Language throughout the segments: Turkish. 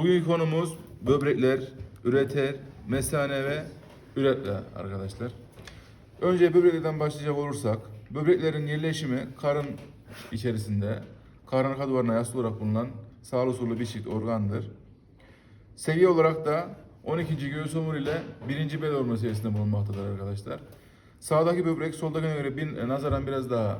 Bugünkü konumuz böbrekler, üreter, mesane ve üretle arkadaşlar. Önce böbreklerden başlayacak olursak, böbreklerin yerleşimi karın içerisinde, karın arka duvarına yaslı olarak bulunan sağlı sollu bir çift organdır. Seviye olarak da 12. göğüs omur ile 1. bel organı seviyesinde bulunmaktadır arkadaşlar. Sağdaki böbrek soldakine göre bir, nazaran biraz daha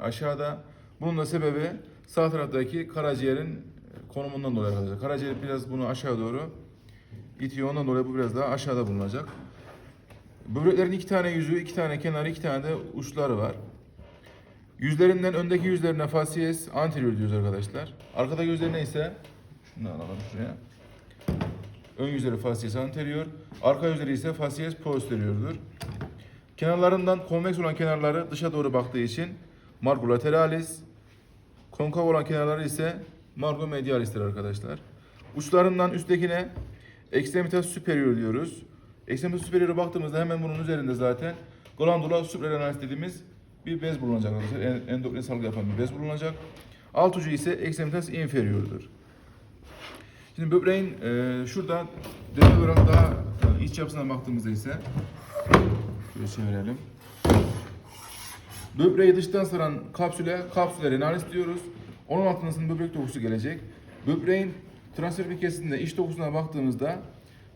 aşağıda. Bunun da sebebi sağ taraftaki karaciğerin konumundan dolayı arkadaşlar. Karaciğer biraz bunu aşağı doğru itiyor. Ondan dolayı bu biraz daha aşağıda bulunacak. Böbreklerin iki tane yüzü, iki tane kenarı, iki tane de uçları var. Yüzlerinden öndeki yüzlerine facies anterior diyoruz arkadaşlar. Arkada yüzlerine ise şunu alalım şuraya. Ön yüzleri facies anterior, arka yüzleri ise facies posterior'dur. Kenarlarından konveks olan kenarları dışa doğru baktığı için margo lateralis, konkav olan kenarları ise margo medialis'tir arkadaşlar. Uçlarından üsttekine extremitas superior diyoruz. Extremitas superior'a baktığımızda hemen bunun üzerinde zaten glandula supralenalis dediğimiz bir bez bulunacak arkadaşlar. En- Endokrin salgı yapan bir bez bulunacak. Alt ucu ise extremitas inferior'dur. Şimdi böbreğin e, şurada detay olarak daha iç yapısına baktığımızda ise şöyle çevirelim. Böbreği dıştan saran kapsüle, kapsüle renalis diyoruz. Onun altında ise böbrek dokusu gelecek. Böbreğin transfer kesitinde iç dokusuna baktığımızda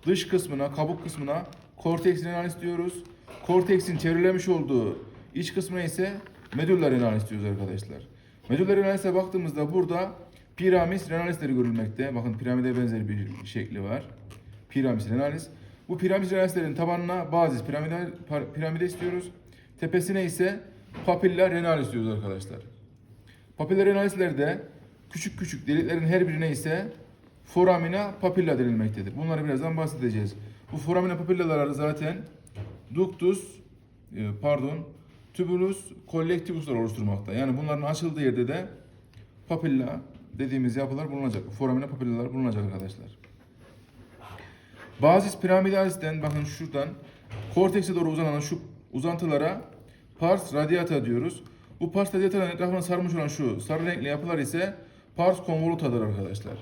dış kısmına, kabuk kısmına korteks renalis diyoruz. Korteksin çevrilemiş olduğu iç kısmına ise medulla renalis diyoruz arkadaşlar. Medulla renalis'e baktığımızda burada piramis renalisleri görülmekte. Bakın piramide benzer bir şekli var. Piramis renalis. Bu piramis renalislerin tabanına bazis piramide, piramide istiyoruz. Tepesine ise papilla renalis diyoruz arkadaşlar. Papilla renalislerde küçük küçük deliklerin her birine ise foramina papilla denilmektedir. Bunları birazdan bahsedeceğiz. Bu foramina papillalar zaten ductus e, pardon tubulus collectivuslar oluşturmakta. Yani bunların açıldığı yerde de papilla dediğimiz yapılar bulunacak. Foramina papillalar bulunacak arkadaşlar. Bazis piramidalis'ten bakın şuradan kortekse doğru uzanan şu uzantılara pars radiata diyoruz. Bu pars radiata'nın etrafına sarmış olan şu sarı renkli yapılar ise pars convolutadır arkadaşlar.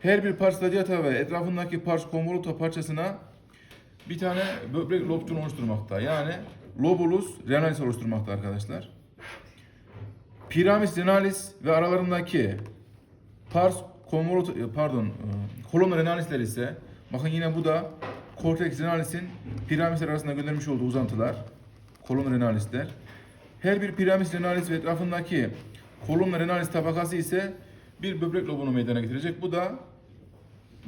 Her bir pars radiata ve etrafındaki pars convoluta parçasına bir tane böbrek lobcunu oluşturmakta. Yani lobulus renalis oluşturmakta arkadaşlar. Piramis renalis ve aralarındaki pars convoluta pardon e, kolon renalisler ise bakın yine bu da cortex renalis'in piramisler arasında göndermiş olduğu uzantılar. Kolon renalisler. Her bir piramis renalis ve etrafındaki kolon renalis tabakası ise bir böbrek lobunu meydana getirecek. Bu da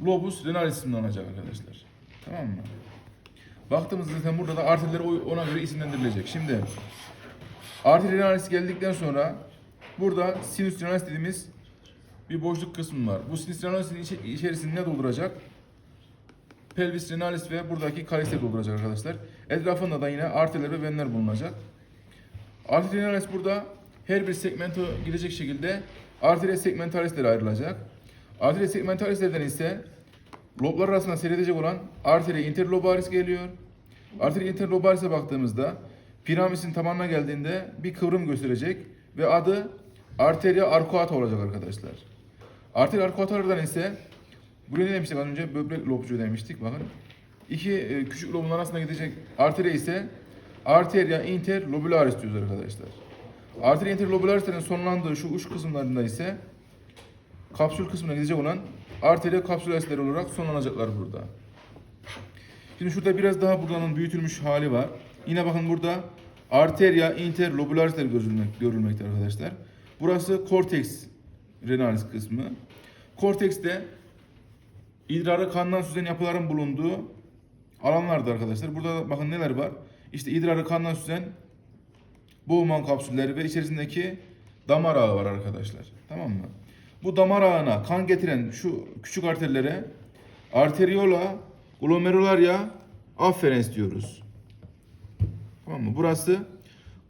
lobus renalis alacak arkadaşlar. Tamam mı? Baktığımızda zaten burada da arterler ona göre isimlendirilecek. Şimdi arter renalis geldikten sonra burada sinüs renalis dediğimiz bir boşluk kısmı var. Bu sinüs renalis'in içerisini ne dolduracak? Pelvis renalis ve buradaki kalisler dolduracak arkadaşlar. Etrafında da yine arterler ve venler bulunacak. Arteria renalis burada her bir segmento gidecek şekilde arteria segmentalislere ayrılacak. Arteria segmentalislerden ise loblar arasında seyredecek olan arteria interlobaris geliyor. Arteria interlobaris'e baktığımızda piramisin tabanına geldiğinde bir kıvrım gösterecek ve adı arteria arcuata olacak arkadaşlar. Arteria arcuatalardan ise buraya ne demiştik az önce? Böbrek lobcuğu demiştik bakın. İki e, küçük lobun arasında gidecek arteria ise arteria interlobularis diyoruz arkadaşlar. Arteria interlobularislerin sonlandığı şu uç kısımlarında ise kapsül kısmına gidecek olan arteria kapsülarisleri olarak sonlanacaklar burada. Şimdi şurada biraz daha buranın büyütülmüş hali var. Yine bakın burada arteria interlobularisler görülmek, görülmekte arkadaşlar. Burası cortex renalis kısmı. Kortekste idrarı kandan süzen yapıların bulunduğu alanlardı arkadaşlar. Burada da bakın neler var. İşte idrarı kandan süzen boğuman kapsülleri ve içerisindeki damar ağı var arkadaşlar. Tamam mı? Bu damar ağına kan getiren şu küçük arterlere arteriola glomerularia afferens diyoruz. Tamam mı? Burası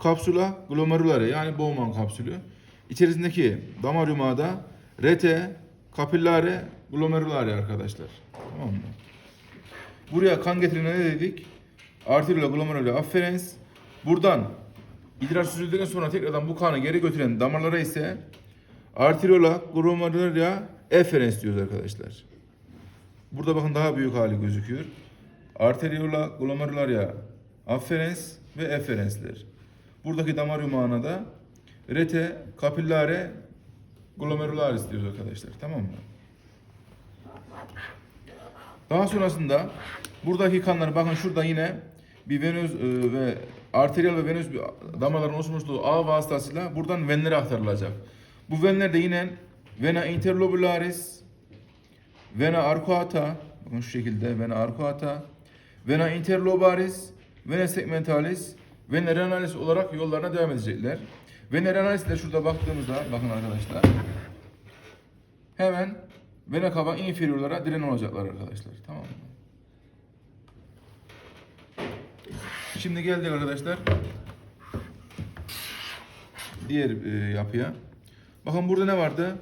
kapsula glomerularia yani Bowman kapsülü. İçerisindeki damar yumağı da rete capillare glomerularia arkadaşlar. Tamam mı? Buraya kan getiren ne dedik? Arteriola glomerularia afferens. Buradan idrar süzüldükten sonra tekrardan bu kanı geri götüren damarlara ise arteriola glomerularia efferens diyoruz arkadaşlar. Burada bakın daha büyük hali gözüküyor. Arteriola glomerularia afferens ve efferensler. Buradaki damar yumağına da rete capillare glomerularis diyoruz arkadaşlar. Tamam mı? Daha sonrasında buradaki kanlar bakın şurada yine bir venöz e, ve arteriyel ve venöz damarların oluşmuşluğu ağ vasıtasıyla buradan venlere aktarılacak. Bu venler de yine vena interlobularis, vena arcuata, bakın şu şekilde vena arcuata, vena interlobaris, vena segmentalis, vena renalis olarak yollarına devam edecekler. Vena renalis de şurada baktığımızda bakın arkadaşlar hemen vena cava inferiorlara diren olacaklar arkadaşlar. Tamam mı? Şimdi geldik arkadaşlar diğer e, yapıya. Bakın burada ne vardı?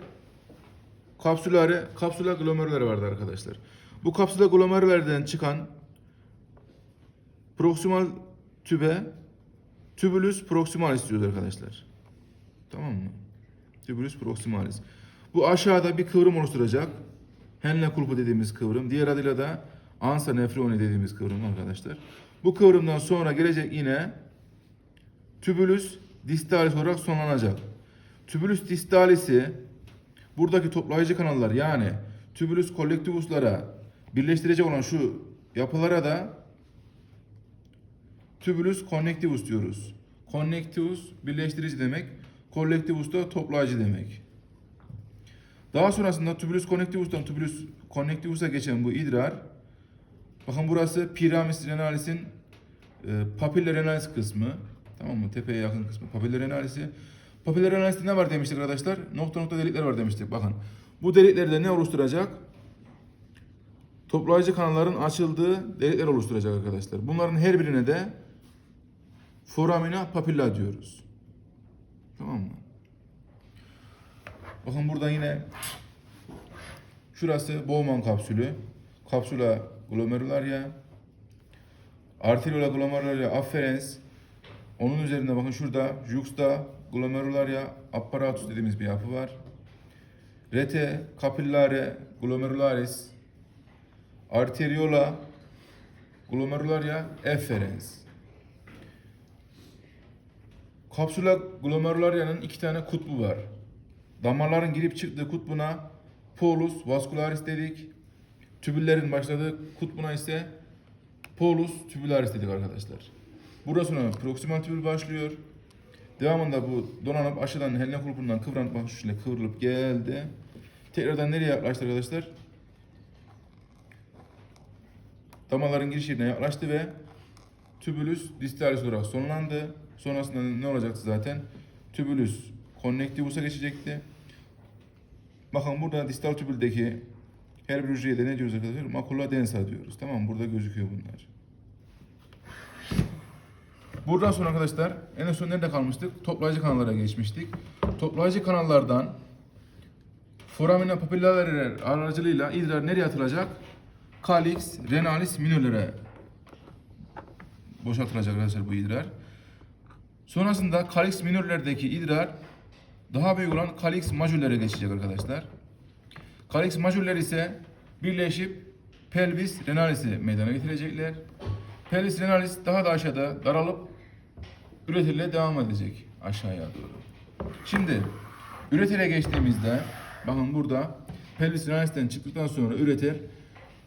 Kapsülare, kapsüler glomerüler vardı arkadaşlar. Bu kapsüler glomerülerden çıkan proksimal tübe tübülüs proximalis diyoruz arkadaşlar. Tamam mı? Tübülüs proximalis. Bu aşağıda bir kıvrım oluşturacak. Henle kulpu dediğimiz kıvrım. Diğer adıyla da ansa nefroni dediğimiz kıvrım arkadaşlar. Bu kıvrımdan sonra gelecek yine tübülüs distalis olarak sonlanacak. Tübülüs distalisi buradaki toplayıcı kanallar yani tübülüs kollektivuslara birleştirecek olan şu yapılara da tübülüs connectivus diyoruz. Connectivus birleştirici demek. Kollektivus da toplayıcı demek. Daha sonrasında tübülüs connectivus'tan tübülüs connectivus'a geçen bu idrar bakın burası piramis renalis'in e, papilla renalis kısmı. Tamam mı? Tepeye yakın kısmı. Papilla renalis'i. Papilla renalis'te ne var demiştik arkadaşlar? Nokta nokta delikler var demiştik. Bakın. Bu deliklerde ne oluşturacak? Toplayıcı kanalların açıldığı delikler oluşturacak arkadaşlar. Bunların her birine de foramina papilla diyoruz. Tamam mı? Bakın burada yine şurası Bowman kapsülü. Kapsula glomerularia. Arteriola glomerularia afferens. Onun üzerinde bakın şurada juxta glomerularia apparatus dediğimiz bir yapı var. Rete capillare glomerularis. Arteriola glomerularia efferens. Kapsula glomerularia'nın iki tane kutbu var. Damarların girip çıktığı kutbuna polus vascularis dedik. Tübüllerin başladığı kutbuna ise polus tubularis dedik arkadaşlar. Burada sonra proksimal tübül başlıyor. Devamında bu donanıp aşağıdan helena kulpundan kıvranıp şekilde kıvrılıp geldi. Tekrardan nereye yaklaştı arkadaşlar? Damarların giriş yerine yaklaştı ve tübülüs distalis olarak sonlandı. Sonrasında ne olacaktı zaten? Tübülüs connectivus'a geçecekti. Bakın burada distal tübüldeki her bir hücreye de ne diyoruz arkadaşlar? Makula densa diyoruz. Tamam? Burada gözüküyor bunlar. Buradan sonra arkadaşlar en son nerede kalmıştık? Toplayıcı kanallara geçmiştik. Toplayıcı kanallardan foramina papillarer aracılığıyla idrar nereye atılacak? Kalix, renalis minörlere boşaltılacak arkadaşlar bu idrar. Sonrasında kalix minörlerdeki idrar daha büyük olan kalix majörlere geçecek arkadaşlar. Kalix majörler ise birleşip pelvis renalis'i meydana getirecekler. Pelvis renalis daha da aşağıda daralıp üretirle devam edecek aşağıya doğru. Şimdi üretire geçtiğimizde bakın burada pelvis renalis'ten çıktıktan sonra üreter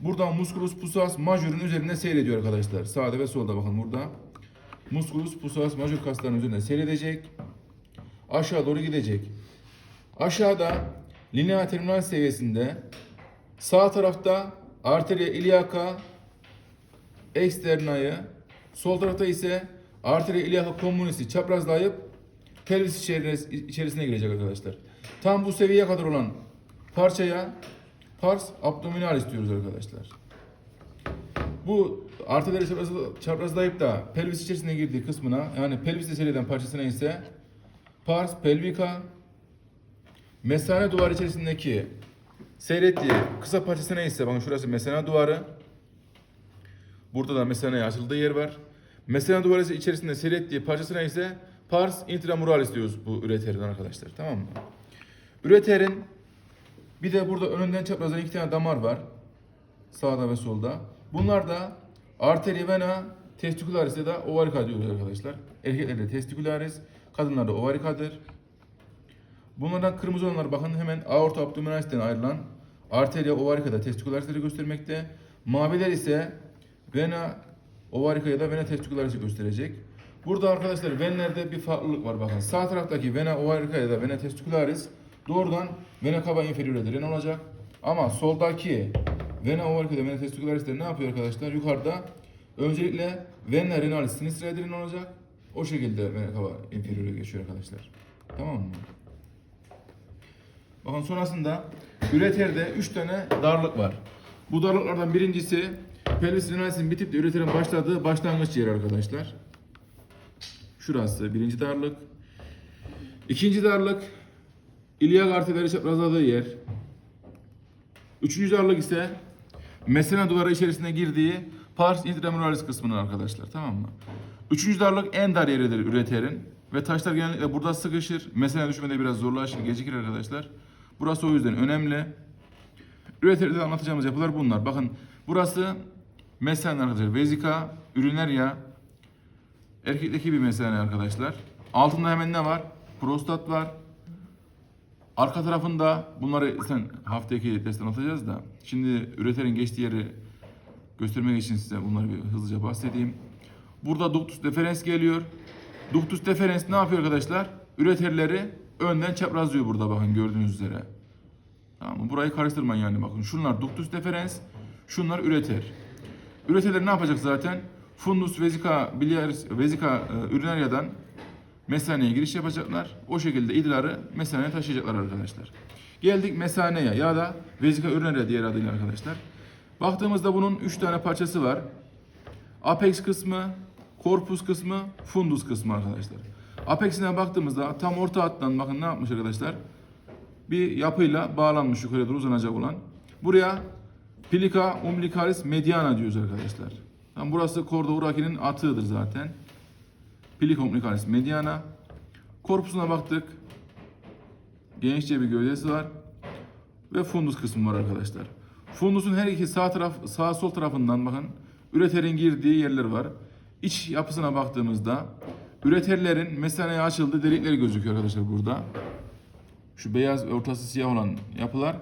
buradan musculus psoas major'un üzerinde seyrediyor arkadaşlar. Sağda ve solda bakın burada. Musculus psoas major kaslarının üzerinde seyredecek. Aşağı doğru gidecek. Aşağıda linea terminal seviyesinde sağ tarafta arteria iliaca externa'yı sol tarafta ise arteria iliaca communis'i çaprazlayıp pelvis içeris- içerisine girecek arkadaşlar. Tam bu seviyeye kadar olan parçaya pars abdominalis diyoruz arkadaşlar. Bu arterleri çapraz- çaprazlayıp da pelvis içerisine girdiği kısmına yani pelviste seyreden parçasına ise pars pelvica mesane duvar içerisindeki seyrettiği kısa parçasına ise bakın şurası mesane duvarı. Burada da mesaneye açıldığı yer var. Mesane duvarı içerisinde seyrettiği parçasına ise pars intramuralis diyoruz bu üreterin arkadaşlar. Tamam mı? Üreterin bir de burada önünden çaprazdan iki tane damar var. Sağda ve solda. Bunlar da arteri vena testikularis ya da ovarika diyoruz arkadaşlar. Erkeklerde testikularis, kadınlarda ovarikadır. Bunlardan kırmızı olanlar bakın hemen aorta abdominalis'ten ayrılan arteria ovarikada testikularisleri göstermekte. Maviler ise vena ovarika ya da vena testikularis'i gösterecek. Burada arkadaşlar venlerde bir farklılık var bakın. Sağ taraftaki vena ovarika ya da vena testikularis doğrudan vena cava inferiore dren olacak. Ama soldaki vena ovarika ya da vena testikularis de ne yapıyor arkadaşlar? Yukarıda öncelikle vena renalis sinistra dren olacak. O şekilde vena cava inferiore geçiyor arkadaşlar. Tamam mı? Bakın sonrasında üreterde 3 tane darlık var. Bu darlıklardan birincisi pelvis renalis'in bitip de üreterin başladığı başlangıç yeri arkadaşlar. Şurası birinci darlık. İkinci darlık ilyak arterleri çaprazladığı yer. Üçüncü darlık ise mesene duvarı içerisine girdiği pars intramuralis kısmının arkadaşlar tamam mı? Üçüncü darlık en dar yeridir üreterin ve taşlar genellikle burada sıkışır. Mesene düşmede biraz zorlaşır, gecikir arkadaşlar. Burası o yüzden önemli. Üreterde anlatacağımız yapılar bunlar. Bakın burası mesene arkadaşlar. Vezika, üriner Erkekteki bir mesane arkadaşlar. Altında hemen ne var? Prostat var. Arka tarafında bunları sen haftaki dersten atacağız da. Şimdi üreterin geçtiği yeri göstermek için size bunları bir hızlıca bahsedeyim. Burada ductus deferens geliyor. Ductus deferens ne yapıyor arkadaşlar? Üreterleri önden çaprazlıyor burada bakın gördüğünüz üzere. Tamam mı? Burayı karıştırmayın yani bakın. Şunlar ductus deferens, şunlar üreter. Üreterler ne yapacak zaten? Fundus vesica biliaris vesica e, urinaria'dan mesaneye giriş yapacaklar. O şekilde idrarı mesaneye taşıyacaklar arkadaşlar. Geldik mesaneye ya da vesica urinaria diğer adıyla arkadaşlar. Baktığımızda bunun 3 tane parçası var. Apex kısmı, korpus kısmı, fundus kısmı arkadaşlar. Apex'ine baktığımızda tam orta hattan bakın ne yapmış arkadaşlar? Bir yapıyla bağlanmış yukarıya doğru uzanacak olan. Buraya Plica umbilicalis mediana diyoruz arkadaşlar. Tam burası Corda uraki'nin atığıdır zaten. Plica umbilicalis mediana. Korpusuna baktık. Genişçe bir gövdesi var. Ve fundus kısmı var arkadaşlar. Fundusun her iki sağ taraf sağ sol tarafından bakın üreterin girdiği yerler var. İç yapısına baktığımızda üreterlerin mesaneye açıldığı delikleri gözüküyor arkadaşlar burada. Şu beyaz ortası siyah olan yapılar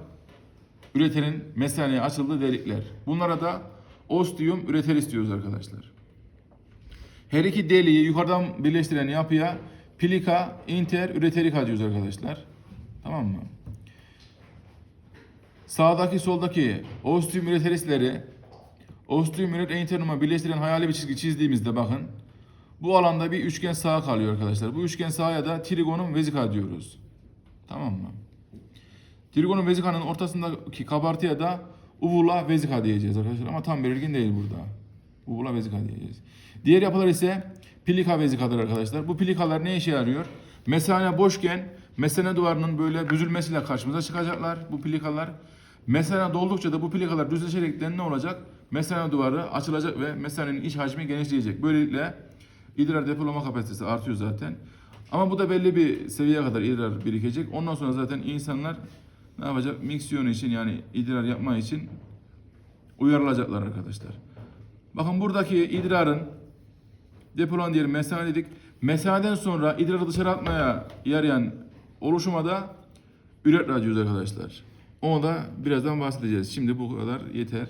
üreterin mesaneye açıldığı delikler. Bunlara da ostium üreteris diyoruz arkadaşlar. Her iki deliği yukarıdan birleştiren yapıya plica inter üreterica diyoruz arkadaşlar. Tamam mı? Sağdaki soldaki ostium üreterisleri ostium üret internuma birleştiren hayali bir çizgi çizdiğimizde bakın bu alanda bir üçgen sağa kalıyor arkadaşlar. Bu üçgen sağa da trigonum vesica diyoruz. Tamam mı? Trigonum vesica'nın ortasındaki kabartıya da uvula vesica diyeceğiz arkadaşlar ama tam belirgin değil burada. Uvula vesica diyeceğiz. Diğer yapılar ise plika vesica'dır arkadaşlar. Bu plikalar ne işe yarıyor? Mesane boşken mesane duvarının böyle büzülmesiyle karşımıza çıkacaklar bu plikalar. Mesane doldukça da bu plikalar düzleşerekten ne olacak? Mesane duvarı açılacak ve mesanenin iç hacmi genişleyecek. Böylelikle idrar depolama kapasitesi artıyor zaten. Ama bu da belli bir seviyeye kadar idrar birikecek. Ondan sonra zaten insanlar ne yapacak? Miksiyon için yani idrar yapma için uyarılacaklar arkadaşlar. Bakın buradaki idrarın depolan diyelim mesane dedik. Mesaneden sonra idrarı dışarı atmaya yarayan oluşuma da üretra diyoruz arkadaşlar. Onu da birazdan bahsedeceğiz. Şimdi bu kadar yeter.